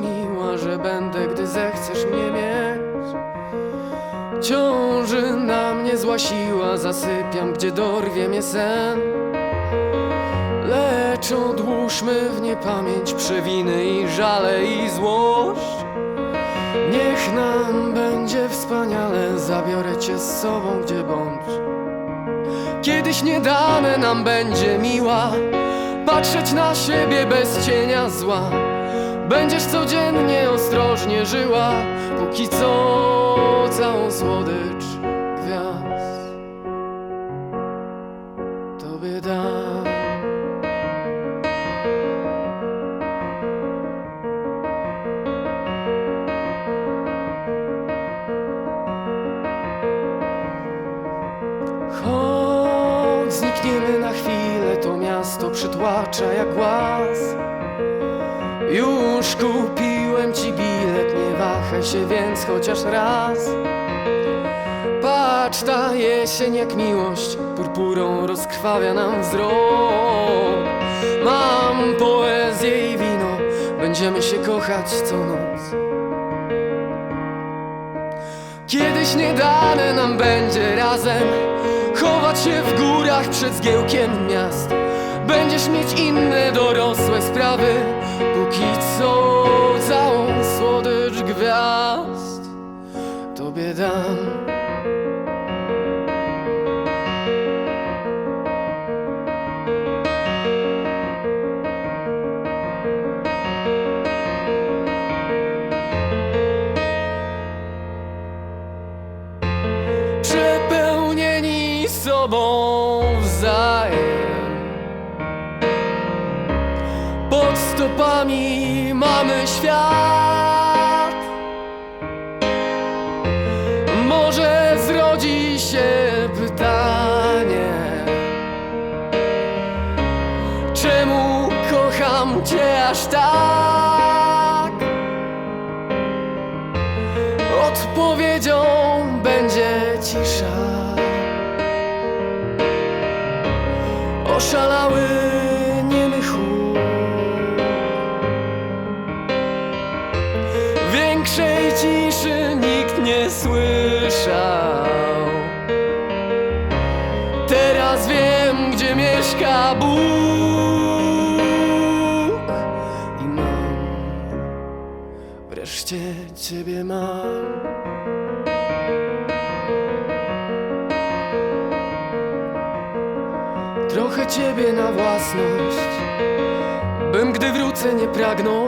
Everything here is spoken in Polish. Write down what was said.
miła, że będę, gdy zechcesz mnie mieć. Ciąży na mnie zła siła, zasypiam, gdzie dorwie mnie sen. Lecz odłóżmy w niepamięć przewiny i żale i złość. Niech nam będzie wspaniale, zabiorę cię z sobą, gdzie bądź. Kiedyś nie dane nam będzie miła, patrzeć na siebie bez cienia zła. Będziesz codziennie ostrożnie żyła, póki co całą słodycz gwiazd Tobie dam. Chodź, znikniemy na chwilę, to miasto przytłacza jak głaz. Już kupiłem ci bilet, nie wahaj się więc chociaż raz. Patrz, ta jesień jak miłość, purpurą rozkrwawia nam wzrok. Mam poezję i wino, będziemy się kochać co noc. Kiedyś nie dane nam będzie razem Chować się w górach przed zgiełkiem miast Będziesz mieć inne dorosłe sprawy. Póki co całą słodycz gwiazd Tobie dam. Przepełnieni sobą wzajem stopami mamy świat Może zrodzi się pytanie Czemu kocham cię aż tak? Odpowiedzią będzie cisza. Oszalały Większej ciszy nikt nie słyszał. Teraz wiem, gdzie mieszka Bóg i mam. Wreszcie Ciebie mam. Trochę Ciebie na własność, bym gdy wrócę nie pragnął